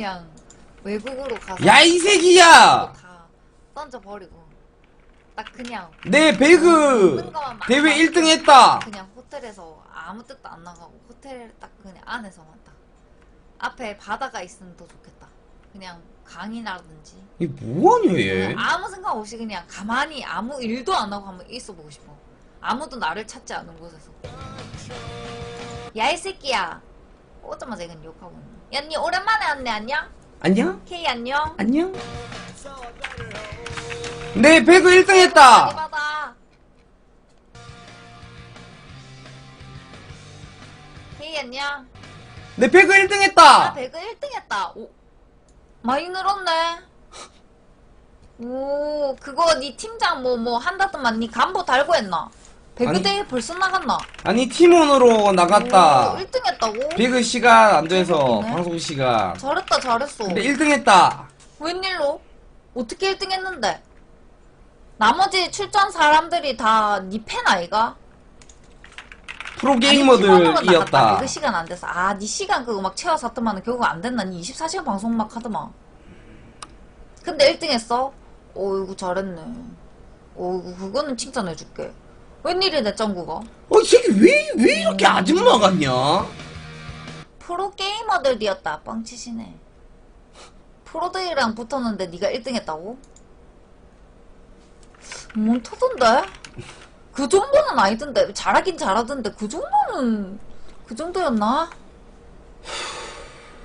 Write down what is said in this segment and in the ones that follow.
그냥 외국으로 가서 야 이 새끼야! 다 던져버리고. 딱 그냥. 내 배그! 먹는 것만 막 대회 하고 1등 했다! 그냥 호텔에서 아무 뜻도 안 나가고 호텔 딱 그냥 안에서만 딱. 앞에 바다가 있으면 더 좋겠다. 그냥 강이라든지. 이 뭐하냐 얘? 그냥 아무 생각 없이 그냥 가만히 아무 일도 안 하고 한번 있어 보고 싶어. 아무도 나를 찾지 않은 곳에서. 야 이 새끼야. 오자마자 이건 욕하고 있네 야니 오랜만에 왔네 안녕? 안녕? 케이 안녕? 안녕? 내 배그 1등 많이 했다 받아 케이 안녕? 내 배그 1등 나 했다 배그 1등 했다. 오, 많이 늘었네. 오, 그거 네 팀장 뭐 뭐 한다더만 네 간부 달고 했나? 배그 아니. 대회 벌써 나갔나? 아니 팀원으로 나갔다 오, 1등 했다고? 배그 시간 안 돼서 재밌네. 방송 시간 잘했다, 잘했어. 근데 1등 했다 웬일로? 어떻게 1등 했는데? 나머지 출전 사람들이 다네팬 아이가? 나갔다. 프로 게이머들이었다 배그 시간 안 돼서. 아, 네 시간 그거 막 채워서 했더만 결국 안 됐나? 니 24시간 방송 막 하더만. 근데 1등 했어? 어이구, 잘했네. 어이구, 그거는 칭찬해줄게. 웬일이네, 짱구가? 어, 이 새끼 왜, 왜 이렇게 아줌마 같냐? 프로게이머들이었다. 뻥치시네. 프로들이랑 붙었는데 네가 1등 했다고? 뭔 터던데? 그 정도는 아니던데. 잘하긴 잘하던데. 그 정도는, 그 정도였나?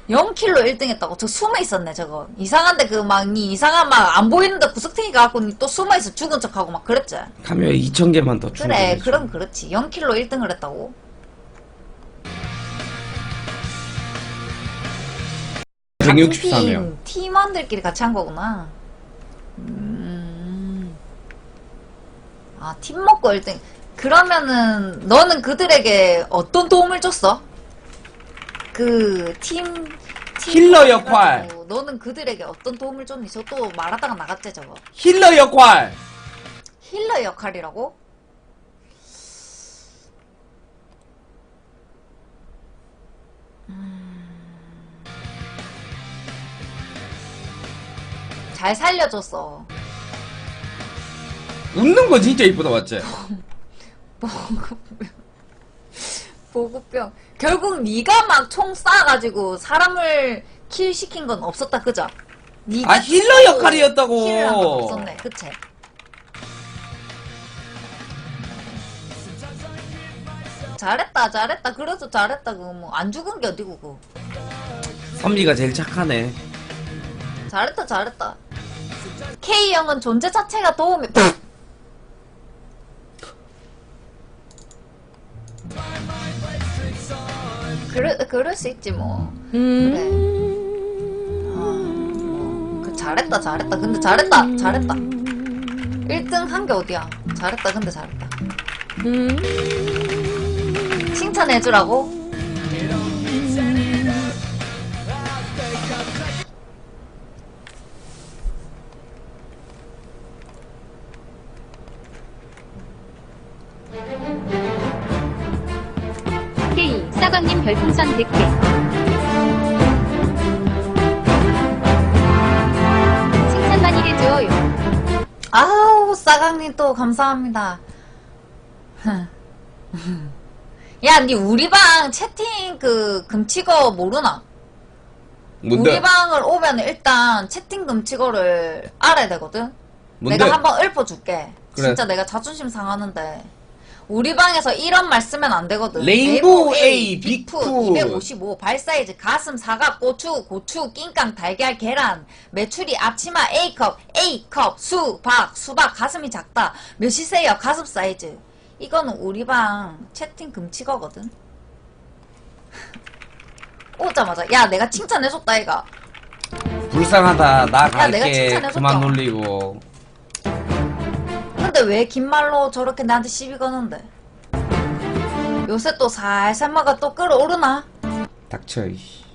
0킬로 1등 했다고. 저 숨어 있었네, 저거. 이상한데, 그 막, 니 이상한 막, 안 보이는데 구석탱이 가갖고 니 또 숨어 있어. 죽은 척하고 막 그랬지? 가면 2,000개만 더 그래, 충전해줘. 그럼 그렇지. 0킬로 1등을 했다고? 같은 163명. 팀, 팀원들끼리 같이 한 거구나. 음. 아, 팀 먹고 1등. 그러면은, 너는 그들에게 어떤 도움을 줬어? 그, 팀, 팀 힐러 역할. 너는 그들에게 어떤 도움을 줬니? 저 또 말하다가 나갔지, 저거. 힐러 역할! 힐러 역할이라고? 음. 잘 살려줬어. 웃는 거 진짜 이쁘다, 맞지? 보급병. 보급병. 결국 네가 막 총 쏴가지고 사람을 킬 시킨 건 없었다, 그죠? 네가 아, 힐러 또 역할이었다고. 킬을 한건 없었네, 그치? 잘했다, 잘했다. 그래도 잘했다. 그거 뭐안 죽은 게 어디고 그거. 선미가 제일 착하네. 잘했다, 잘했다. K 형은 존재 자체가 도움이. 그럴 그럴 수 있지 뭐. 그래. 아. 그 잘했다, 잘했다. 근데 잘했다, 잘했다. 1등 한 게 어디야? 잘했다, 근데 잘했다. 칭찬해주라고? 풍선 100개 칭찬 많이 해줘요 아우 싸강님 또 감사합니다. 야, 니 우리 방 채팅 그 금치거 모르나? 뭔데? 우리 방을 오면 일단 채팅 금치거를 알아야 되거든. 뭔데? 내가 한번 읊어줄게. 그래. 진짜 내가 자존심 상하는데. 우리 방에서 이런 말 쓰면 안 되거든. 레인보우 A, 빅풋. 255, 발사이즈, 가슴, 사과, 고추, 고추, 낑깡, 달걀, 계란, 메추리, 앞치마, A컵, A컵, 수박, 수박, 가슴이 작다. 몇이세요? 가슴 사이즈. 이거는 우리 방 채팅 금치거거든. 오자마자 야 내가 칭찬해줬다 이가 불쌍하다. 나 야, 내가 갈게. 칭찬해줬잖아. 그만 놀리고. 근데 왜 긴 말로 저렇게 나한테 시비 거는데? 요새 또 살살 마가 또 끌어오르나? 닥쳐, 이씨.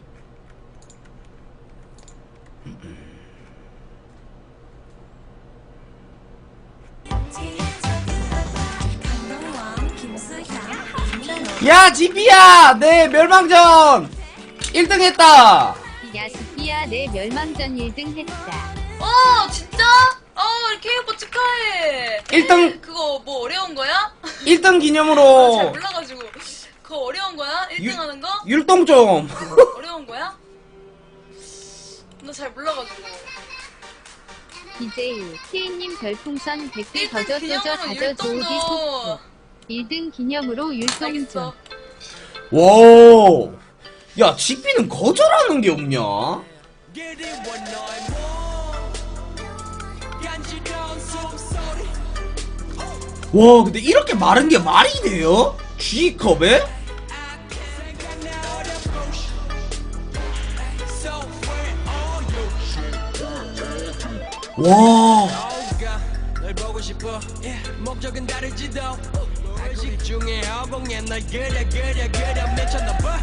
야, 지비야! 내 멸망전! 1등 했다! 야스피 자기야 내 멸망전 1등 했다. 어 진짜? 어 케이 오빠 축하해. 일등 그거 뭐 어려운 거야? 1등 잘 기념으로 몰라가지고 그거 어려운 거야? 1등 유- 하는 거? 율동 좀. 어려운 거야? 나 잘 몰라가지고 BJ K님 별풍선 100개 1등 더저 쏘저 기념으로 다저 조디 율동도 톡 1등 기념으로 율동 알겠어 좀. 와. 야, 지피는 거절하는 게 없냐? 와, 근데 이렇게 마른 게 말이 돼요? G컵에? 와. 미쳤나봐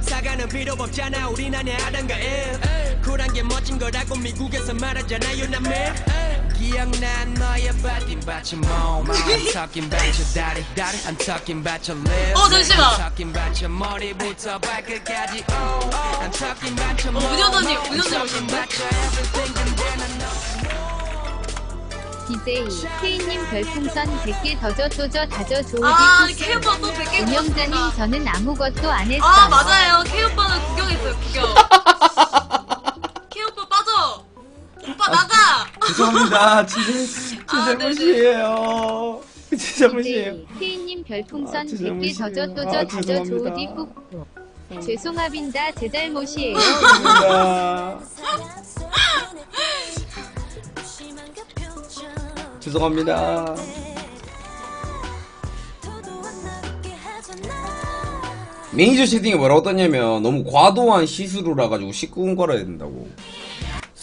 사과는 필요 없잖아 우린 아냐 하던가 예. 쿨한 게 멋진 거라고 미국에서 말하잖아요 남의 기억나 너의 body about your mom I'm talking about your daddy daddy I'm talking about your lips 어, 잠시만. I'm talking about your 머리부터 발끝까지 oh I'm talking about your 어, mom 운전자님, I'm 운전자님 talking 오셨네. about your everything and then I know BJ K님 별풍선 100개 더저 쏘저 다저 조디 아 톡. 케이 오빠 또 100개 운영자님 저는 아무것도 안 했어요. 아 맞아요 케이 오빠는 구경했어요 구경 죄송합니다. 진짜. 잘못이에요. 진짜. BJ K님 별풍선 아, 진짜 100개 더저 잘못이에요. 쏘저 아, 다저 죄송합니다. 조디 제 잘못이에요. 죄송합니다. 매니저 채팅이 뭐라고 떴냐면 너무 과도한 시스루라 가지고 19분 걸어야 된다고.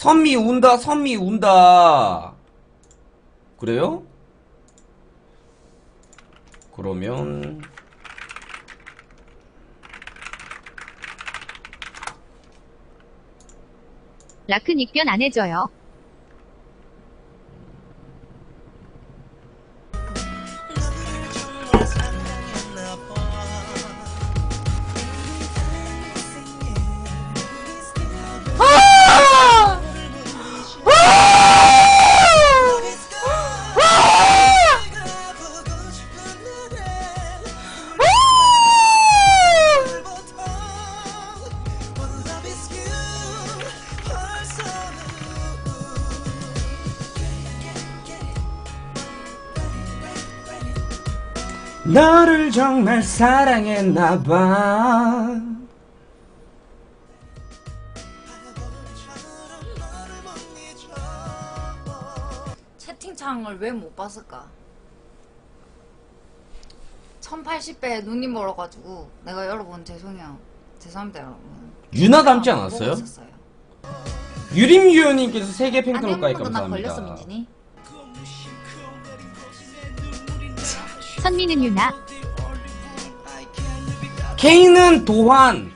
선미 운다, 선미 운다. 그래요? 그러면 라크 닉변 안 해줘요. 정말 사랑했나봐. 채팅창을 왜 못 봤을까? 1080배 눈이 멀어가지고 내가 여러분 죄송해요. 죄송합니다 여러분. 유나 닮지 못 않았어요? 팽크로까지 행복도 나 감사합니다. 걸렸어 민진이. 선미는 유나. 케이는 도환.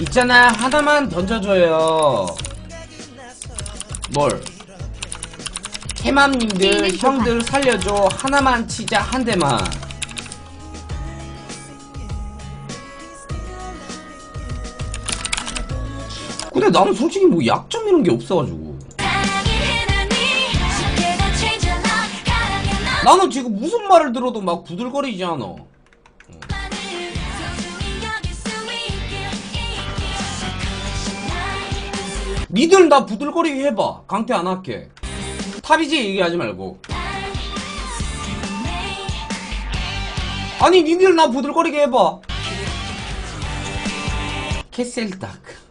있잖아 하나만 던져줘요. 뭘? 해맘님들. 형들 살려줘 하나만 치자 한 대만. 근데 나는 솔직히 뭐 약점 이런 게 없어가지고. 나는 지금 무슨 말을 들어도 막 부들거리지 않아. 니들 나 부들거리게 해봐. 강퇴 안 할게. 탑이지 얘기하지 말고. 아니 니들 나 부들거리게 해봐. 캐셀닥.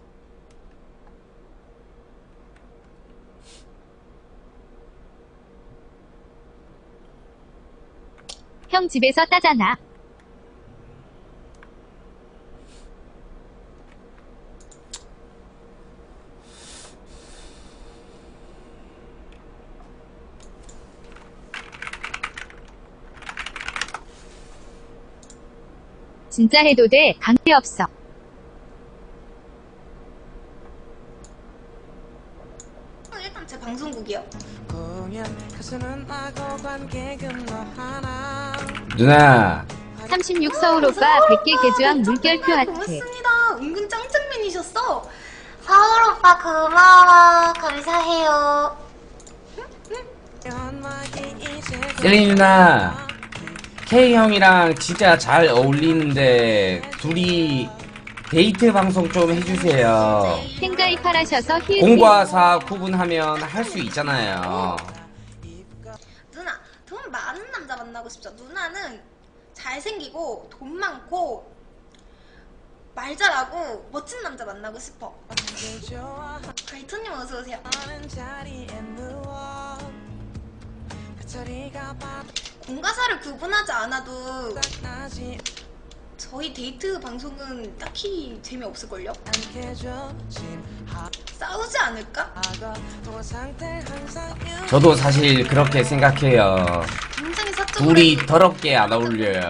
형 집에서 따잖아. 진짜 해도 돼. 강태 없어. 일단 제 방송국이요 공연 가수는 나고 관객은 너 하나 누나 36 서울 오빠 100개 개주왕 물결표 하트. 고맙습니다. 은근 짱짱맨이셨어. 서울 오빠 고마워. 감사해요. 셀린 누나 K 형이랑 진짜 잘 어울리는데 둘이 데이트 방송 좀 해주세요. 팬가입 하라셔서 힐. 공과 사 구분하면 할 수 있잖아요. 만나고 싶죠. 누나는 잘생기고 돈 많고 말 잘하고 멋진 남자 만나고 싶어. 가이토님 어서 오세요. 공과사를 구분하지 않아도 저희 데이트 방송은 딱히 재미없을걸요? 싸우지 않을까? 저도 사실 그렇게 생각해요. 굉장히 둘이 더럽게 안 어울려요.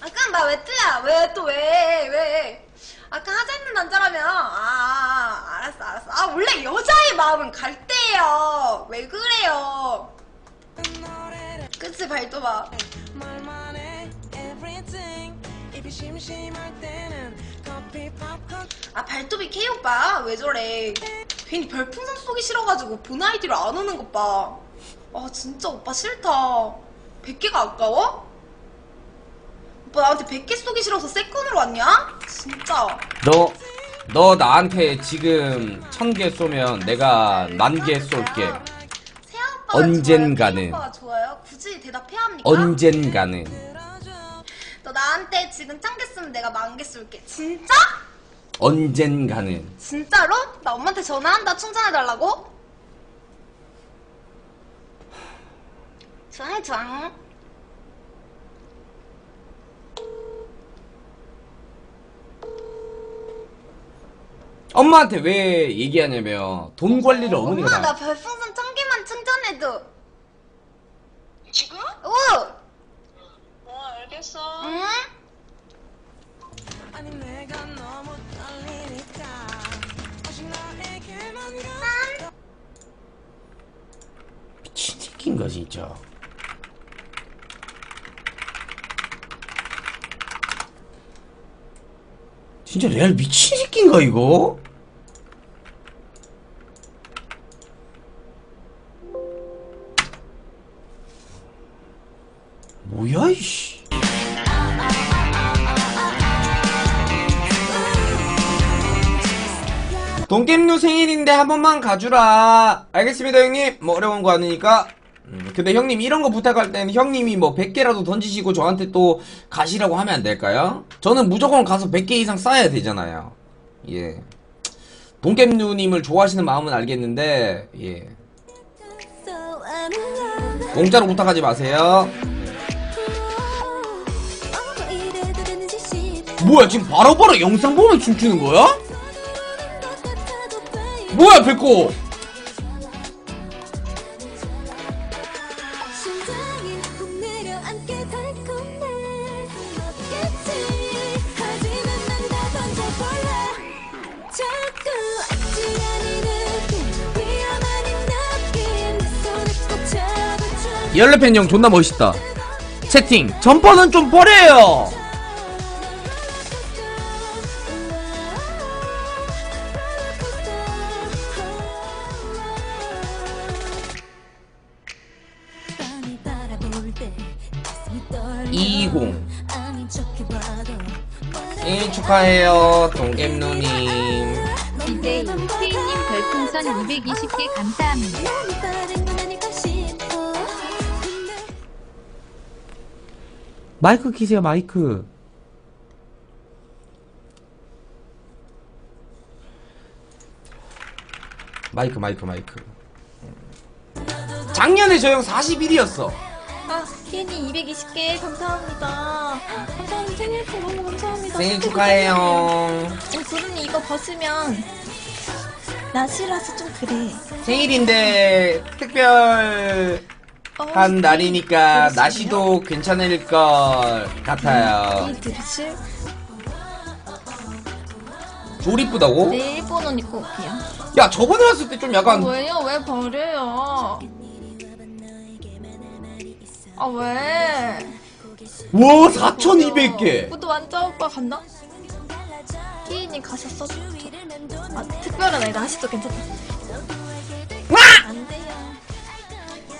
아까 나 왜뜨야? 왜 또 왜? 왜? 아까 하자 있는 남자라면 아, 아 알았어 알았어 아 원래 여자의 마음은 갈대예요 왜 그래요 그치 발도봐 아 발도비 K 오빠 왜 저래 괜히 별풍선 쏘기 싫어가지고 본 아이디로 안 오는 것봐 아 진짜 오빠 싫다 100개가 아까워? 오빠 나한테 100개 쏘기 싫어서 세컨으로 왔냐? 진짜 너, 너 나한테 지금 천 개 쏘면 내가 만 개 쏠게. 세아 오빠가 언젠가는. 좋아요? K 오빠가 좋아요? 굳이 대답해야 합니까? 언젠가는. 너 나한테 지금 천개 쓰면 내가 만 개 쏠게 진짜? 언젠가는. 진짜로? 나 엄마한테 전화한다 충전해달라고? 좋아해 좋아 엄마한테 왜 얘기하냐면 돈 관리를 어머니가 엄마 나 다. 별풍선 천 개만 충전해도 지금? 오! 어, 알겠어. 응? 미친 새끼인가 진짜. 진짜 레알 미친 새끼인가 이거? 뭐야 이씨. 동겜누 생일인데 한 번만 가주라. 알겠습니다, 형님. 뭐 어려운 거 아니니까. 음, 근데 형님 이런 거 부탁할 땐 형님이 뭐 100개라도 던지시고 저한테 또 가시라고 하면 안 될까요? 저는 무조건 가서 100개 이상 쌓아야 되잖아요. 예. 동겜누님을 좋아하시는 마음은 알겠는데, 예. 공짜로 부탁하지 마세요. 뭐야, 지금 바로바로 영상 보면 춤추는 거야? 뭐야, 백고! 내려앉게 달콤해 없겠지 하지만 난 다 던져볼래 자꾸 아찔한 이 느낌 위험한 이 느낌 내 손을 꼭 잡아줘 열레팬 형 존나 멋있다. 채팅. 점퍼는 좀 버려요. 20. 아닌 척 해봐도 생일 축하해요, 동겜누님. DJ K님 별풍선 220개 감사합니다. 마이크 키세요, 마이크. 마이크, 마이크, 마이크. 작년에 저 형 41이었어. 아 케니 220개 감사합니다 감사합니다 생일 복 너무 감사합니다 생일 축하해요. 어, 도련님 이거 벗으면 낮이라서 좀 그래 생일인데 특별한 어, 날이니까 그러시군요. 날씨도 괜찮을 것 같아요. 이 드실 졸 이쁘다고? 내 일본 옷 입고 올게요 야 저번에 왔을 때 좀 약간 왜요? 왜 버려요? 아 왜? 와 4200개 그것도 완전 오빠 간다? 끼인이 가셨어? 아, 특별한 아니다. 하시죠, 괜찮다. 안 돼요.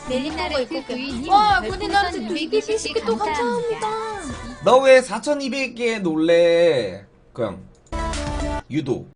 멜리나르트 부인님 와, 군인한테 또 220개 이비비스킷 또 감사합니다. 감사합니다. 너 왜 4200개 놀래 그냥 유도